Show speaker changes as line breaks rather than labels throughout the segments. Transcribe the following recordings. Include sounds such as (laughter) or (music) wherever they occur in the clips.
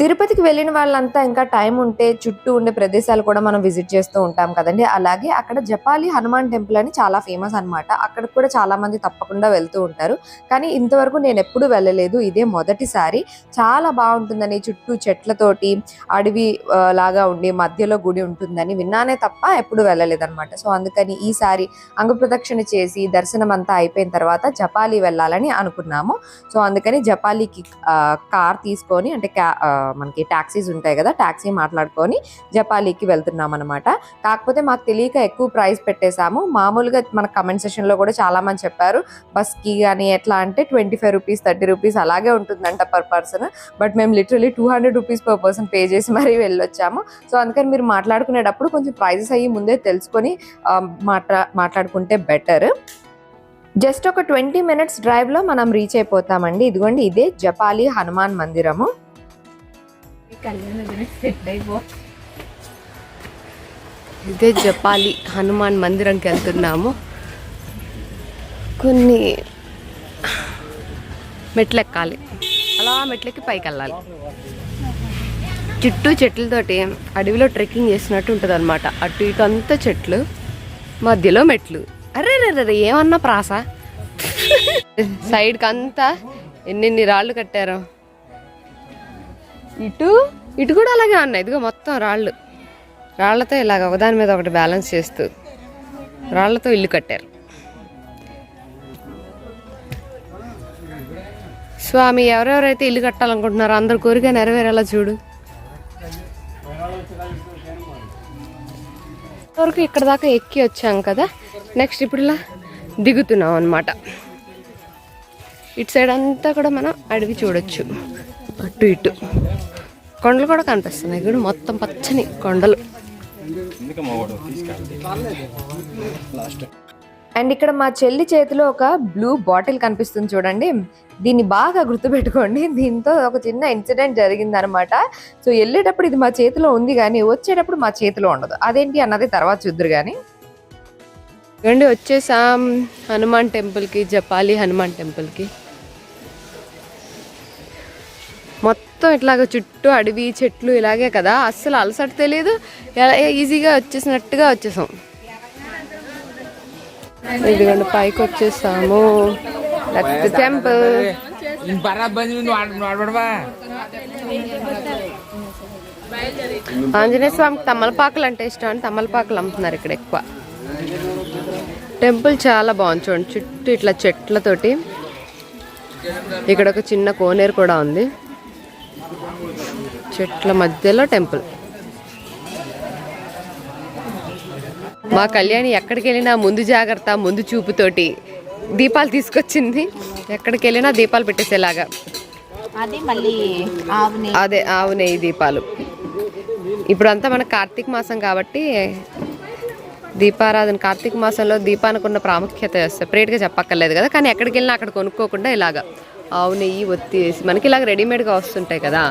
తిరుపతికి వెళ్ళిన వాళ్ళంతా ఇంకా టైం ఉంటే చుట్టూ ఉండే ప్రదేశాలు కూడా మనం విజిట్ చేస్తూ ఉంటాం కదండి. అలాగే అక్కడ జపాలి హనుమాన్ టెంపుల్ అని చాలా ఫేమస్ అన్నమాట. అక్కడ కూడా చాలా మంది తప్పకుండా వెళ్తూ ఉంటారు. కానీ ఇంతవరకు నేను ఎప్పుడు వెళ్ళలేదు. ఇదే మొదటిసారి. చాలా బాగుంటుందని చుట్టూ చెట్లతోటి అడవి లాగా ఉండి మధ్యలో గుడి ఉంటుందని విన్నానే తప్ప ఎప్పుడు వెళ్ళలేదన్నమాట. సో అందుకని ఈసారి అంగప్రదక్షిణ చేసి దర్శనం అంతా అయిపోయిన తర్వాత జపాలి వెళ్ళాలని అనుకున్నాము. సో అందుకని జపాలికి కార్ తీసుకొని అంటే క్యా మనకి టాక్సీస్ ఉంటాయి కదా టాక్సీ మాట్లాడుకొని జపాలీకి వెళ్తున్నాం అనమాట కాకపోతే మాకు తెలియక ఎక్కువ ప్రైస్ పెట్టేశాము. మామూలుగా మన కమెంట్ సెషన్లో కూడా చాలా మంది చెప్పారు బస్కి కానీ ఎట్లా అంటే twenty five rupees thirty rupees అలాగే ఉంటుందంట పర్ పర్సన్. బట్ మేము literally two hundred rupees per person pay చేసి మరీ వెళ్ళొచ్చాము. సో అందుకని మీరు మాట్లాడుకునేటప్పుడు కొంచెం ప్రైజెస్ అయ్యి ముందే తెలుసుకొని మాట్లా మాట్లాడుకుంటే బెటర్. జస్ట్ ఒక ట్వంటీ మినిట్స్ డ్రైవ్లో మనం రీచ్ అయిపోతామండి. ఇదిగోండి ఇదే జపాలి హనుమాన్ మందిరము.
ఇదే జపాలి హనుమాన్ మందిరంకి వెళ్తున్నాము. కొన్ని మెట్లు ఎక్కాలి అలా మెట్లెక్కి పైకి వెళ్ళాలి. చుట్టూ చెట్లతోటి అడవిలో ట్రెక్కింగ్ చేసినట్టు ఉంటుంది అనమాట అటు ఇటు అంతా చెట్లు మధ్యలో మెట్లు. అరే రే రే ఏమన్నా ప్రాస? సైడ్కి (laughs) అంతా ఎన్నెన్ని రాళ్ళు కట్టారు? ఇటు ఇటు కూడా అలాగే ఉన్నాయి. ఇదిగో మొత్తం రాళ్ళు. రాళ్ళతో ఇలాగ ఒకదాని మీద ఒకటి బ్యాలెన్స్ చేస్తూ రాళ్ళతో ఇల్లు కట్టారు. స్వామి ఎవరెవరైతే ఇల్లు కట్టాలనుకుంటున్నారో అందరు కోరిక నెరవేరేలా చూడు. వరకు ఇక్కడ దాకా ఎక్కి వచ్చాం కదా. నెక్స్ట్ ఇప్పుడు ఇలా దిగుతున్నాం అనమాట ఇటు సైడ్ అంతా కూడా మనం అడవి చూడొచ్చు. అటు ఇటు. కొండలు కూడా కనిపిస్తున్నాయి. ఇక్కడ మొత్తం పచ్చని కొండలు.
అండ్ ఇక్కడ మా చెల్లి చేతిలో ఒక బ్లూ బాటిల్ కనిపిస్తుంది చూడండి. దీన్ని బాగా గుర్తుపెట్టుకోండి. దీంతో ఒక చిన్న ఇన్సిడెంట్ జరిగింది అనమాట సో వెళ్ళేటప్పుడు ఇది మా చేతిలో ఉంది కానీ వచ్చేటప్పుడు మా చేతిలో ఉండదు. అదేంటి అన్నది తర్వాత చూద్దరు కానీ
ఇవ్వండి వచ్చేసాం హనుమాన్ టెంపుల్కి జపాలి హనుమాన్ టెంపుల్కి. మొత్తం ఇట్లాగ చుట్టూ అడవి చెట్లు ఇలాగే కదా. అస్సలు అలసట తెలియదు ఈజీగా వచ్చేసినట్టుగా వచ్చేసాం. ఇదిగోండి పైకి వచ్చేసాము. టెంపుల్ ఆంజనేయ స్వామికి తమలపాకులు అంటే ఇష్టం అని తమలపాకులు అమ్ముతున్నారు ఇక్కడ ఎక్కువ. టెంపుల్ చాలా బాగుంది చూడండి చుట్టూ ఇట్లా చెట్లతోటి. ఇక్కడ ఒక చిన్న కోనేరు కూడా ఉంది. చెట్ల మధ్యలో టెంపుల్. మా కళ్యాణి ఎక్కడికి వెళ్ళినా ముందు జాగ్రత్త ముందు చూపుతోటి దీపాలు తీసుకొచ్చింది. ఎక్కడికి వెళ్ళినా దీపాలు పెట్టేసేలాగా.
అది
ఆవు నెయ్యి. దీపాలు. ఇప్పుడంతా మన కార్తీక మాసం కాబట్టి దీపారాధన కార్తీక మాసంలో దీపానికి ఉన్న ప్రాముఖ్యత సెపరేట్గా చెప్పక్కర్లేదు కదా. కానీ ఎక్కడికి వెళ్ళినా అక్కడ కొనుక్కోకుండా ఇలాగా ఆవు నెయ్యి ఒత్తి వేసి మనకి ఇలాగ రెడీమేడ్గా వస్తుంటాయి కదా.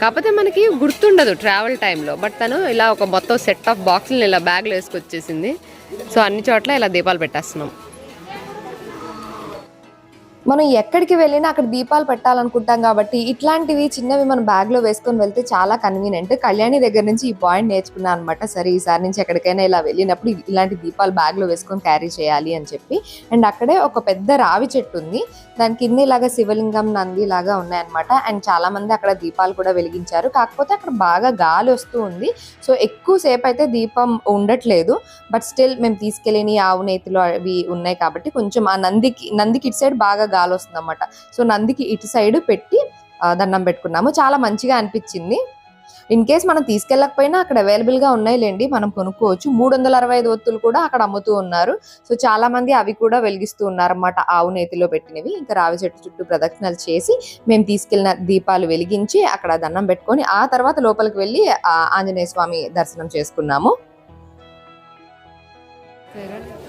కాకపోతే మనకి గుర్తుండదు ట్రావెల్ టైంలో బట్ తను ఇలా ఒక మొత్తం సెట్ ఆఫ్ బాక్సులను ఇలా బ్యాగ్లో వేసుకొచ్చేసింది. సో అన్ని చోట్ల ఇలా దీపాలు పెట్టేస్తున్నాం.
మనం ఎక్కడికి వెళ్ళినా అక్కడ దీపాలు పెట్టాలనుకుంటాం కాబట్టి ఇట్లాంటివి చిన్నవి మనం బ్యాగ్లో వేసుకొని వెళ్తే చాలా కన్వీనియంట్ కళ్యాణి దగ్గర నుంచి ఈ పాయింట్ నేర్చుకున్నాను అనమాట సరే ఈసారి నుంచి ఎక్కడికైనా ఇలా వెళ్ళినప్పుడు ఇలాంటి దీపాలు బ్యాగ్లో వేసుకొని క్యారీ చేయాలి అని చెప్పి. అండ్ అక్కడే ఒక పెద్ద రావి చెట్టు ఉంది. దాని కింద ఇలాగా శివలింగం నంది లాగా ఉన్నాయన్నమాట. అండ్ చాలా మంది అక్కడ దీపాలు కూడా వెలిగించారు. కాకపోతే అక్కడ బాగా గాలి వస్తూ ఉంది. సో ఎక్కువసేపు అయితే దీపం ఉండట్లేదు. బట్ స్టిల్ మేము తీసుకెళ్ళిన ఆవు నేతిలో అవి ఉన్నాయి కాబట్టి కొంచెం ఆ నందికి నందికి ఇటు సైడ్ బాగా గాలి వస్తుంది అనమాట సో నందికి ఇటు సైడ్ పెట్టి దండం పెట్టుకున్నాము. చాలా మంచిగా అనిపించింది. ఇన్ కేస్ మనం తీసుకెళ్ళకపోయినా అక్కడ అవైలబుల్గా ఉన్నాయిలేండి మనం కొనుక్కోవచ్చు. మూడు వందల అరవై ఐదు ఒత్తులు కూడా అక్కడ అమ్ముతూ ఉన్నారు. సో చాలా మంది అవి కూడా వెలిగిస్తూ ఉన్నారు అన్నమాట ఆవు నేతిలో పెట్టినవి. ఇంకా రావి చెట్టు చుట్టూ ప్రదక్షిణలు చేసి మేము తీసుకెళ్ళిన దీపాలు వెలిగించి అక్కడ దండం పెట్టుకొని ఆ తర్వాత లోపలికి వెళ్ళి ఆంజనేయ స్వామి దర్శనం చేసుకున్నాము.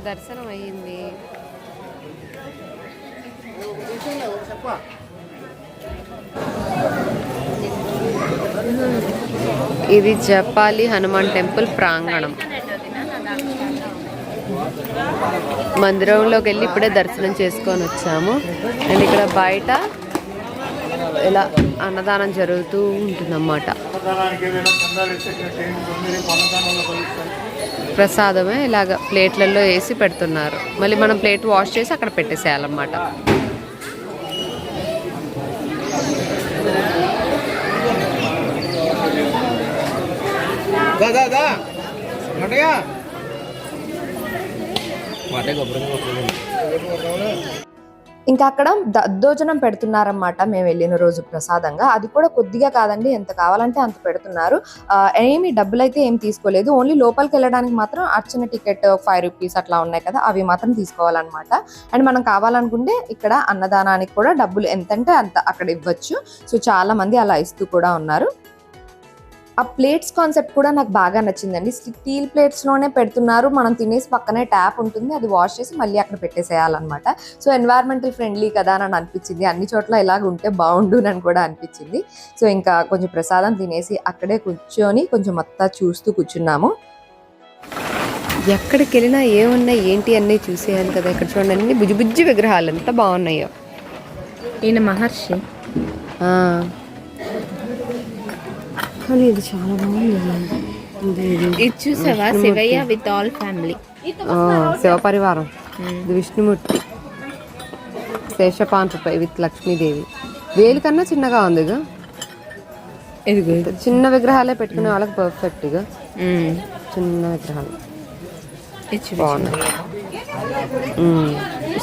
దర్శనం అయ్యింది ఇది జపాలి హనుమాన్ టెంపుల్ ప్రాంగణం. మందిరంలోకి వెళ్ళి ఇప్పుడే దర్శనం చేసుకొని వచ్చాము. అండ్ ఇక్కడ బయట ఇలా అన్నదానం జరుగుతూ ఉంటుందన్నమాట. ప్రసాదమే ఇలాగ ప్లేట్లలో వేసి పెడుతున్నారు. మళ్ళీ మనం ప్లేట్ వాష్ చేసి అక్కడ పెట్టేసేయాలన్నమాట
దా దా దా మటగా మటే కొబ్బరి
ఇంకా అక్కడ దద్దోజనం పెడుతున్నారన్నమాట మేము వెళ్ళిన రోజు ప్రసాదంగా. అది కూడా కొద్దిగా కాదండి ఎంత కావాలంటే అంత పెడుతున్నారు. ఏమి డబ్బులు అయితే ఏం తీసుకోలేదు. ఓన్లీ లోపలికి వెళ్ళడానికి మాత్రం అర్చన టికెట్ ఫైవ్ రూపీస్ అట్లా ఉన్నాయి కదా అవి మాత్రం తీసుకోవాలన్నమాట. అండ్ మనం కావాలనుకుంటే ఇక్కడ అన్నదానానికి కూడా డబ్బులు ఎంతంటే అంత అక్కడ ఇవ్వచ్చు. సో చాలా మంది అలా ఇస్తూ కూడా ఉన్నారు. ఆ ప్లేట్స్ కాన్సెప్ట్ కూడా నాకు బాగా నచ్చిందండి. స్టీల్ ప్లేట్స్లోనే పెడుతున్నారు. మనం తినేసి పక్కనే ట్యాప్ ఉంటుంది. అది వాష్ చేసి మళ్ళీ అక్కడ పెట్టేసేయాలన్నమాట. సో ఎన్వైరన్మెంటల్ ఫ్రెండ్లీ కదా అని అనిపించింది. అన్ని చోట్ల ఇలాగ ఉంటే బాగుండు అని కూడా అనిపించింది. సో ఇంకా కొంచెం ప్రసాదం తినేసి అక్కడే కూర్చొని కొంచెం మొత్తం చూస్తూ కూర్చున్నాము.
ఎక్కడికి వెళ్ళినా ఏమున్నాయి ఏంటి అన్నీ చూసేయాలి కదా. ఇక్కడ చూడండి అన్ని బుజ్జి బుజ్జి విగ్రహాలు ఎంత బాగున్నాయో.
ఈయన మహర్షి.
ఆ. కానీ ఇది చాలా బాగుంది ఇది
చూసావా? Shivayya with all family.
ఆ, శివపరివారం ఇది విష్ణుమూర్తి. శేషపాన్పుపై విత్ లక్ష్మీదేవి. వేలు కన్నా చిన్నగా ఉంది ఇక.
ఇదిగో
చిన్న విగ్రహాలే పెట్టుకునే వాళ్ళకి పర్ఫెక్ట్గా చిన్న విగ్రహాలు. బాగున్నాయి.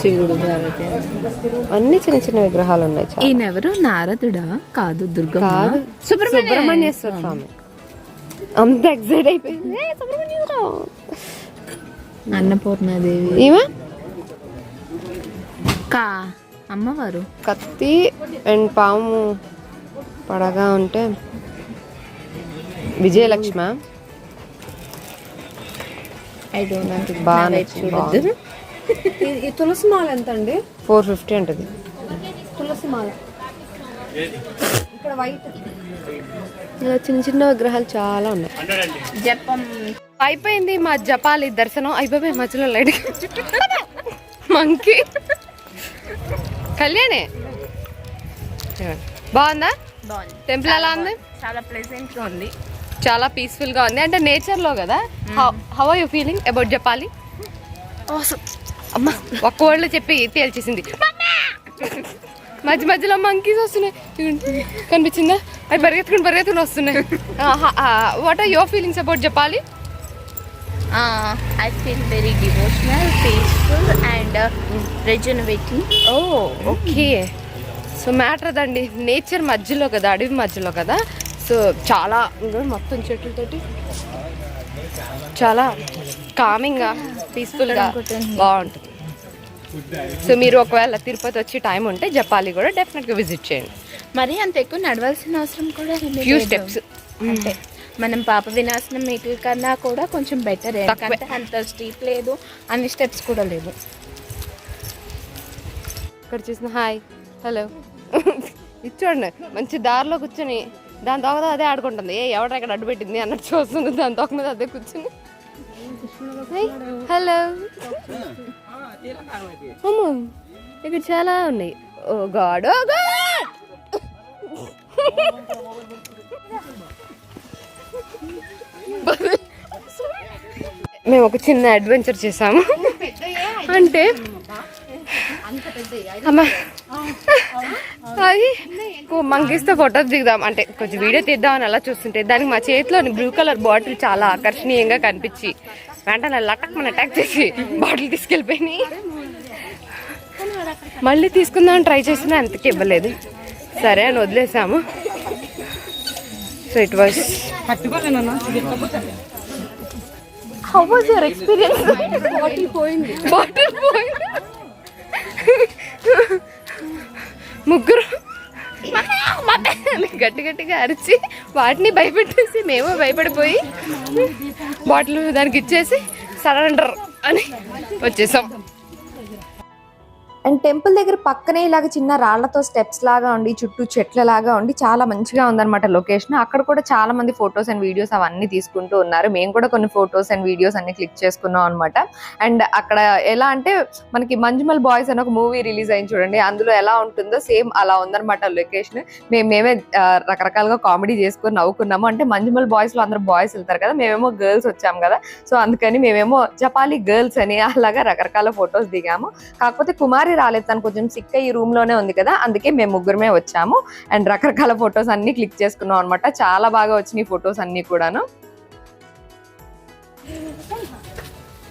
శివుడు
అన్ని చిన్న చిన్న విగ్రహాలు ఉన్నాయి.
ఈయన ఎవరు నారదుడా? కాదు దుర్గమ్మ.
సుబ్రహ్మణ్యేశ్వర స్వామి. అంత ఎక్సైట్ అయిపోయింది.
అన్నపూర్ణాదేవి.
ఈమె?
కా అమ్మవారు.
కత్తి అండ్ పాము పడగా ఉంటే విజయలక్ష్మ.
ఐ డోంట్
బాగా నచ్చింది.
ఈ తులసి మాల ఎంత అండి
ఫోర్ ఫిఫ్టీ ఉంటుంది
తులసి మాల. ఇక్కడ వైట్
ఇలా చిన్న చిన్న విగ్రహాలు చాలా ఉన్నాయి.
జపం.
అయిపోయింది మా జపాలి దర్శనం. అయిపోయి మధ్యలో లైట్ మంకీ కళ్యాణే. బాగుందా? టెంపుల్ ఎలా ఉంది?
చాలా ప్లెజెంట్గా ఉంది.
చాలా పీస్ఫుల్గా ఉంది. అంటే నేచర్లో కదా? How are you feeling about Japali అమ్మా ఒక్క వర్డ్లో చెప్పి తేల్చేసింది. మధ్య మధ్యలో మంకీస్ వస్తున్నాయి. కనిపించిందా? అవి పరిగెత్తుకుని పరిగెత్తుకుని వస్తున్నాయి. What are your feelings about Japali
I feel very devotional peaceful and rejuvenating
oh okay so matter అదండి నేచర్ మధ్యలో కదా అడవి మధ్యలో కదా. సో చాలా మొత్తం చెట్లతోటి చాలా కామింగ్గా పీస్ఫుల్గా బాగుంటుంది. సో మీరు ఒకవేళ తిరుపతి వచ్చి టైం ఉంటే జపాలి కూడా డెఫినెట్గా విజిట్ చేయండి.
మరి అంత ఎక్కువ నడవాల్సిన అవసరం కూడా
ఫ్యూ. స్టెప్స్
అంటే మనం పాప వినాశనం మీటి కన్నా కూడా కొంచెం బెటర్ అంత స్ట్రీట్ లేదు అన్ని స్టెప్స్ కూడా లేవు.
ఇక్కడ చూసిన హాయ్ హలో ఇచ్చోండి మంచి దారిలో కూర్చొని దాని తోకదా అదే ఆడుకుంటుంది. ఏ ఎవడ ఇక్కడ అడ్డు పెట్టింది అన్నట్టు చూస్తుంది. దాని తోక మీద అదే కూర్చుని. హలో అమ్మో ఇక్కడ చాలా ఉన్నాయి. Oh god oh god! మేము ఒక చిన్న అడ్వెంచర్ చేసాము. అంటే అమ్మా అది మంకీస్తో ఫొటోస్ దిగుదాం. అంటే కొంచెం వీడియో తీద్దామని అలా చూస్తుంటే దానికి మా చేతిలో బ్లూ కలర్ బాటిల్ చాలా ఆకర్షణీయంగా కనిపించి వెంటనే లటక్ మన అటాక్ చేసి బాటిల్ తీసుకెళ్ళిపోయినాయి. మళ్ళీ తీసుకుందామని ట్రై చేసినా అంతకి ఇవ్వలేదు. సరే అని వదిలేసాము. So it was how was your experience bottle పోయింది. బాటిల్ పోయింది. ముగ్గురు గట్టి గట్టిగా అరిచి వాటిని భయపెట్టేసి మేము భయపడిపోయి బాటిల్ దానికి ఇచ్చేసి సరెండర్ అని వచ్చేసాం.
అండ్ టెంపుల్ దగ్గర పక్కనే ఇలాగ చిన్న రాళ్ళతో స్టెప్స్ లాగా ఉండి చుట్టూ చెట్ల లాగా ఉండి చాలా మంచిగా ఉందన్నమాట లొకేషన్. అక్కడ కూడా చాలా మంది ఫొటోస్ అండ్ వీడియోస్ అవన్నీ తీసుకుంటూ ఉన్నారు. మేము కూడా కొన్ని ఫొటోస్ అండ్ వీడియోస్ అన్ని క్లిక్ చేసుకున్నాం అనమాట అండ్ అక్కడ ఎలా అంటే మనకి మంజుమల్ బాయ్స్ అని ఒక మూవీ రిలీజ్ అయింది చూడండి. అందులో ఎలా ఉంటుందో సేమ్ అలా ఉందన్నమాట లొకేషన్. మేము మేమే రకరకాలుగా కామెడీ చేసుకొని నవ్వుకున్నాము. అంటే మంజుమల్ బాయ్స్లో అందరూ బాయ్స్ వెళ్తారు కదా మేమేమో గర్ల్స్ వచ్చాము కదా. సో అందుకని మేమేమో జపాలి గర్ల్స్ అని అలాగా రకరకాల ఫొటోస్ దిగాము. కాకపోతే కుమారి రాలేదు. తను కొంచెం సిక్ ఈ రూమ్లోనే ఉంది కదా అందుకే మేము ముగ్గురమే వచ్చాము. అండ్ రకరకాల ఫొటోస్ అన్ని క్లిక్ చేసుకున్నాం అనమాట చాలా బాగా వచ్చినాయి ఫొటోస్ అన్ని కూడాను.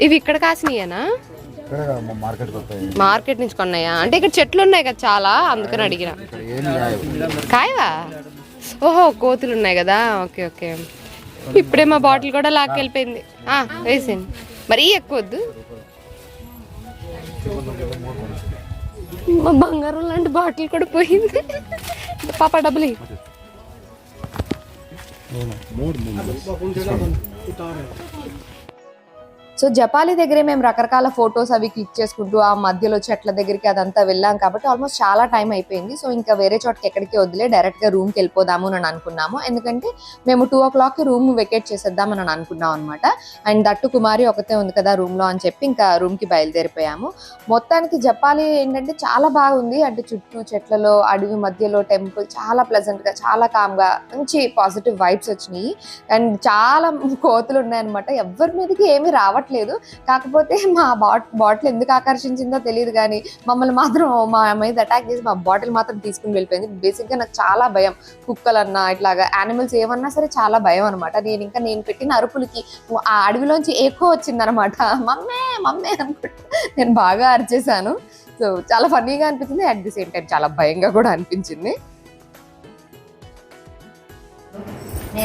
ఇవి ఇక్కడ కాసినాయనా? మార్కెట్ నుంచి కొన్నాయా? అంటే ఇక్కడ చెట్లు ఉన్నాయి కదా చాలా అందుకని అడిగిన. కాయవా. ఓహో కోతులు ఉన్నాయి కదా. Okay okay. ఇప్పుడే మా బాటిల్ కూడా లాక్కెళ్ళిపోయింది వేసేయండి. మరీ ఎక్కువ వద్దు. మా బంగారం లాంటి బాటిల్ కూడా పోయింది. పాప డబ్బులు ఇయ్యి.
సో జపాలి దగ్గరే మేము రకరకాల ఫొటోస్ అవి క్లిక్ చేసుకుంటూ ఆ మధ్యలో చెట్ల దగ్గరికి అదంతా వెళ్ళాం కాబట్టి ఆల్మోస్ట్ చాలా టైం అయిపోయింది. సో ఇంకా వేరే చోటకి ఎక్కడికి వదిలే డైరెక్ట్గా రూమ్కి వెళ్ళిపోదాము అని అనుకున్నాము. ఎందుకంటే మేము టూ ఓ క్లాక్కి రూమ్ వెకేట్ చేసేద్దాం అని అనుకున్నాం అనమాట అండ్ దట్టు కుమారి ఒకతే ఉంది కదా రూమ్లో అని చెప్పి ఇంకా రూమ్కి బయలుదేరిపోయాము. మొత్తానికి జపాలి ఏంటంటే చాలా బాగుంది. అంటే చుట్టూ చెట్లలో అడవి మధ్యలో టెంపుల్ చాలా ప్లెజెంట్గా చాలా కామ్గా మంచి పాజిటివ్ వైబ్స్ వచ్చినాయి. అండ్ చాలా కోతులు ఉన్నాయన్నమాట. ఎవరి మీదకి ఏమి రావట్లేదు. కాకపోతే మా బాట్ బాటిల్ ఎందుకు ఆకర్షించిందో తెలియదు కానీ మమ్మల్ని మాత్రం మా మీద అటాక్ చేసి మా బాటిల్ మాత్రం తీసుకుని వెళ్ళిపోయింది. బేసిక్గా నాకు చాలా భయం. కుక్కలన్నా ఇట్లాగా యానిమల్స్ ఏమన్నా సరే చాలా భయం అనమాట నేను ఇంకా నేను పెట్టిన అరుపులకి ఆ అడవిలోంచి ఎక్కువ వచ్చిందనమాట మమ్మే మమ్మే అనుకుంటా నేను బాగా అరిచేసాను. సో చాలా ఫన్నీగా అనిపించింది. అట్ ది సేమ్ టైం చాలా భయంగా కూడా అనిపించింది.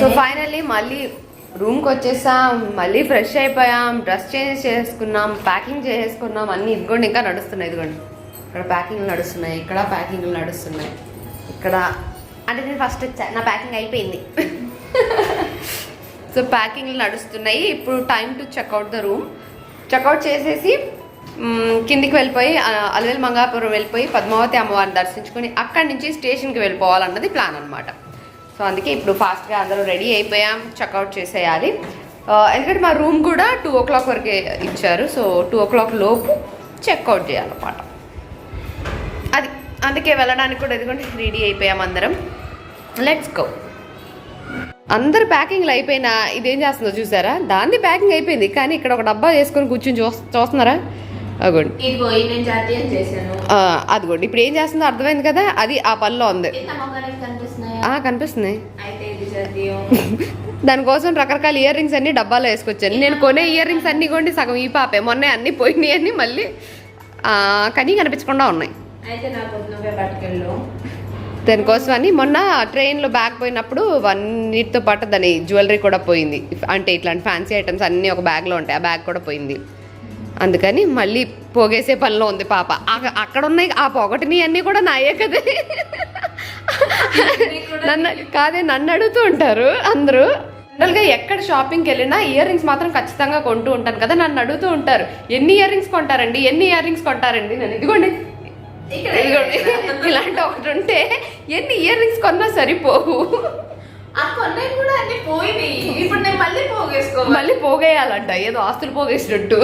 సో ఫైనల్లీ మళ్ళీ రూమ్కి వచ్చేసాం మళ్ళీ ఫ్రెష్ అయిపోయాం డ్రెస్ చేంజ్ చేసుకున్నాం ప్యాకింగ్ చేసేసుకున్నాం అన్నీ ఇదిగోండి ఇంకా నడుస్తున్నాయి ఇదిగోండి. ఇక్కడ ప్యాకింగ్లు నడుస్తున్నాయి ఇక్కడ ప్యాకింగ్లు నడుస్తున్నాయి. ఇక్కడ అంటే నేను ఫస్ట్ వచ్చా నా ప్యాకింగ్ అయిపోయింది. (laughs) సో ప్యాకింగ్లు నడుస్తున్నాయి ఇప్పుడు time to check out the room. Check out చేసేసి కిందికి వెళ్ళిపోయి ఆ, మంగాపురం వెళ్ళిపోయి పద్మావతి అమ్మవారిని దర్శించుకొని అక్కడి నుంచి స్టేషన్కి వెళ్ళిపోవాలన్నది ప్లాన్ అనమాట సో అందుకే ఇప్పుడు ఫాస్ట్గా అందరూ రెడీ అయిపోయాం చెక్అవుట్ చేసేయాలి. ఎందుకంటే మా రూమ్ కూడా టూ ఓ క్లాక్ వరకే ఇచ్చారు సో టూ ఓ క్లాక్ లోపు చెక్అవుట్ చేయాలన్నమాట. అది అందుకే వెళ్ళడానికి కూడా ఎదుగుంటే రెడీ అయిపోయాం అందరం. లెట్స్ గో అందరు ప్యాకింగ్లు అయిపోయినా ఇదేం చేస్తుందో చూసారా? దాన్ని ప్యాకింగ్ అయిపోయింది కానీ ఇక్కడ ఒక డబ్బా వేసుకొని కూర్చొని చూ చూస్తున్నారా? అగోండి అదిగోండి. ఇప్పుడు ఏం చేస్తుందో అర్థమైంది కదా అది ఆ పనిలో ఉంది. కనిపిస్తుంది (laughs) దానికోసం రకరకాల ఇయర్ రింగ్స్ అన్ని డబ్బాలో వేసుకొచ్చాను. నేను కొనే ఇయర్ రింగ్స్ అన్ని కొండి సగం ఈ పాపే మొన్న అన్ని పోయినాయి అన్ని మళ్ళీ కనీ కనిపించకుండా ఉన్నాయి. దానికోసం అని మొన్న ట్రైన్లో బ్యాగ్ పోయినప్పుడు అన్నిటితో పాటు దాని జ్యువెలరీ కూడా పోయింది. అంటే ఇట్లాంటి ఫ్యాన్సీ ఐటమ్స్ అన్నీ ఒక బ్యాగ్లో ఉంటాయి ఆ బ్యాగ్ కూడా పోయింది. అందుకని మళ్ళీ పోగేసే పనిలో ఉంది పాప. అక- అక్కడ ఉన్నాయి ఆ పొగటిని అన్నీ కూడా నాయే కదే. (laughs) (laughs) నన్ను కాదే నన్ను అడుగుతూ ఉంటారు అందరూ. జనరల్గా ఎక్కడ షాపింగ్కి వెళ్ళినా ఇయర్ రింగ్స్ మాత్రం ఖచ్చితంగా కొంటూ ఉంటాను కదా నన్ను అడుగుతూ ఉంటారు. ఎన్ని ఇయర్ రింగ్స్ కొంటారండి? ఎన్ని ఇయర్ రింగ్స్ కొంటారండి? నేను ఇదిగోండి. ఇదిగోండి. (laughs) ఇలాంటి ఒకటి ఉంటే ఎన్ని ఇయర్ రింగ్స్ కొన్నా సరిపోవు.
మళ్ళీ
పోగేయాలంట. ఏదో ఆస్తులు పోగేసినట్టు.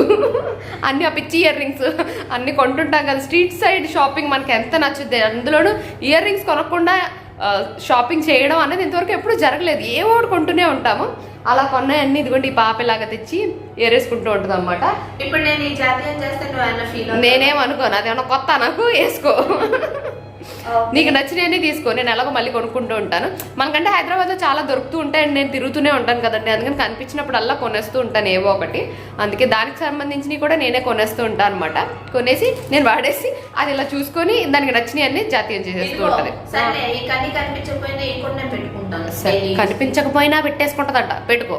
అన్ని ఆ పిచ్చి ఇయర్ రింగ్స్ అన్ని కొంటుంటాం కదా. స్ట్రీట్ సైడ్ షాపింగ్ మనకి ఎంత నచ్చుద్ది? అందులోనూ ఇయర్ రింగ్స్ కొనకుండా షాపింగ్ చేయడం అనేది ఇంతవరకు ఎప్పుడు జరగలేదు. ఏ ఒకటి కొంటూనే ఉంటాము. అలా కొన్నాయి అన్ని. ఇదిగోండి ఈ పాపలాగా తెచ్చి ఏరేసుకుంటూ ఉంటుంది అనమాట
ఇప్పుడు నేను ఈ జాతీయం చేస్తే నువ్వు ఫీల్
నేనేం అనుకోను అదేమన్నా కొత్త నాకు? వేసుకో. నీకు నచ్చినవన్నీ తీసుకో నేను ఎలాగో మళ్ళీ కొనుక్కుంటూ ఉంటాను. మనకంటే హైదరాబాద్లో చాలా దొరుకుతూ ఉంటాయి and నేను తిరుగుతూనే ఉంటాను కదండి. అందుకని కనిపించినప్పుడు అలా కొనేస్తూ ఉంటాను ఏవో ఒకటి. అందుకే దానికి సంబంధించినవి కూడా నేనే కొనేస్తూ ఉంటాను అనమాట కొనేసి నేను వాడేసి అది ఇలా చూసుకొని దానికి నచ్చినవి అన్ని జాతీయం చేసేస్తూ ఉంటుంది.
సరే ఈ కన్నీ కనిపించకపోయినా
పెట్టేసుకుంటుందంట. పెట్టుకో.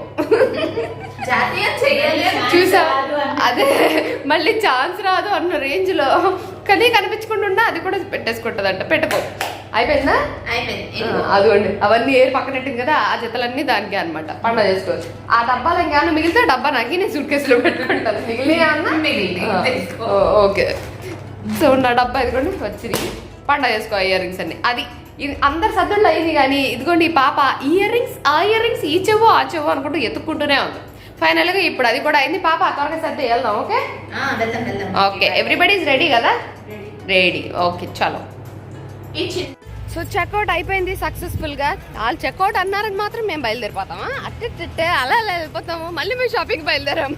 చూసా? అదే మళ్ళీ ఛాన్స్ రాదు అన్న రేంజ్లో కానీ కనిపించకుండా అది కూడా పెట్టేసుకుంటుందంట. పెట్టుకో. అయిపోయిందా?
అయిపోయింది.
అదిగోండి. అవన్నీ ఏరు పక్కనట్టింది కదా ఆ జతలన్నీ దానికే అనమాట పండుగ చేసుకోవచ్చు. ఆ డబ్బాలు ఇంకేమన్నా మిగిలితే డబ్బా నాకు నేను సూట్ కేసులో పెట్టుకుంటాను మిగిలిన
తీసుకో.
ఓకే. సో నా డబ్బా ఇదిగోండి వచ్చింది. పండగ చేసుకో ఇయర్ రింగ్స్ అన్ని. అది ఇది అందరి సద్దుల్లో అయింది కానీ ఇదిగోండి ఈ పాప ఇయర్ రింగ్స్ ఆ ఇయర్ రింగ్స్ ఈ చెవు ఆ చెవు అనుకుంటూ ఎత్తుక్కుంటూనే ఉంది. ఫైనల్గా ఇప్పుడు అది కూడా అయింది. పాప త్వరగా సర్ది వెళ్దాం okay? Okay. Everybody is ready కదా? రెడీ. ఓకే చలో. సో చెక్అవుట్ అయిపోయింది సక్సెస్ఫుల్గా వాళ్ళు చెక్అవుట్ అన్నారని మాత్రం మేము బయలుదేరిపోతామా? అట్టే అలా అలా వెళ్ళిపోతాము. మళ్ళీ మేము షాపింగ్ బయలుదేరాము.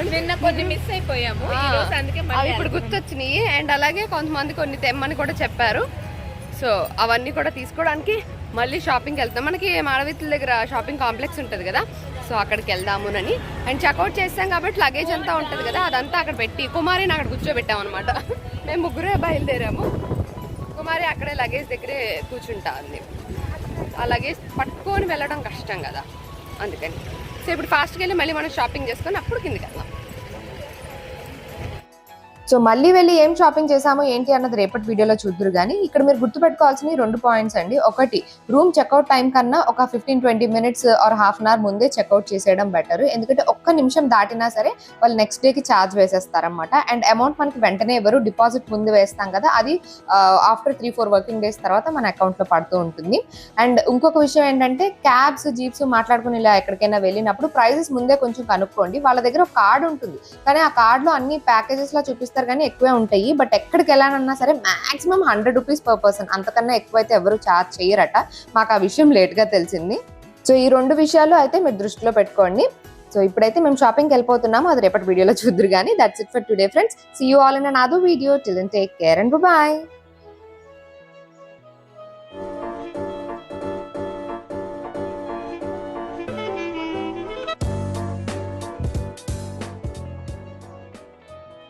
నిన్న కొన్ని మిస్ అయిపోయాము.
ఆ,
ఈ రోజు అందుకే
అవి ఇప్పుడు గుర్తొచ్చినాయి. అండ్ అలాగే కొంతమంది కొన్ని తెమ్మని కూడా చెప్పారు. సో అవన్నీ కూడా తీసుకోవడానికి మళ్ళీ షాపింగ్కి వెళ్తాం. మనకి మాడవిత్తుల దగ్గర షాపింగ్ కాంప్లెక్స్ ఉంటుంది కదా? సో అక్కడికి వెళ్దామునని అండ్ చెక్అవుట్ చేస్తాం కాబట్టి లగేజ్ అంతా ఉంటుంది కదా అదంతా అక్కడ పెట్టి కుమారిని అక్కడ కూర్చోబెట్టాం అనమాట మేము ముగ్గురే బయలుదేరాము. కుమారి అక్కడే లగేజ్ దగ్గరే కూర్చుంటా ఉంది ఆ లగేజ్ పట్టుకొని వెళ్ళడం కష్టం కదా అందుకని. సో ఇప్పుడు ఫాస్ట్కి వెళ్ళి మళ్ళీ మనం షాపింగ్ చేసుకొని అప్పుడు కిందకి వెళ్దాం.
సో మళ్ళీ వెళ్ళి ఏం షాపింగ్ చేసామో ఏంటి అన్నది రేపటి వీడియోలో చూద్దరు కానీ ఇక్కడ మీరు గుర్తుపెట్టుకోవాల్సిన రెండు పాయింట్స్ అండి. ఒకటి రూమ్ చెక్అవుట్ టైం కన్నా ఒక fifteen twenty minutes or half an hour ముందే చెక్అవుట్ చేసేయడం బెటర్ ఎందుకంటే ఒక్క నిమిషం దాటినా సరే వాళ్ళు నెక్స్ట్ డేకి ఛార్జ్ వేసేస్తారనమాట అండ్ అమౌంట్ మనకి వెంటనే ఇవ్వరు. డిపాజిట్ ముందు వేస్తాం కదా అది after three four working days తర్వాత మన అకౌంట్లో పడుతూ ఉంటుంది. అండ్ ఇంకొక విషయం ఏంటంటే క్యాబ్స్ జీప్స్ మాట్లాడుకుని ఇలా ఎక్కడికైనా వెళ్ళినప్పుడు ప్రైజెస్ ముందే కొంచెం కనుక్కోండి. వాళ్ళ దగ్గర ఒక కార్డు ఉంటుంది. కానీ ఆ కార్డులో అన్ని ప్యాకేజెస్ లా చూపిస్తారు కానీ ఎక్కువే ఉంటాయి. బట్ ఎక్కడికి వెళ్ళాలన్నా సరే maximum hundred rupees per person. అంతకన్నా ఎక్కువైతే ఎవరు ఛార్జ్ చేయరట మాకు ఆ విషయం లేట్గా తెలిసింది. సో ఈ రెండు విషయాలు అయితే మీరు దృష్టిలో పెట్టుకోండి. సో ఇప్పుడైతే మేము షాపింగ్కి వెళ్ళిపోతున్నాము. అది రేపటి వీడియోలో చూద్దరు కానీ that's it for today friends see you all in another video till take care and bye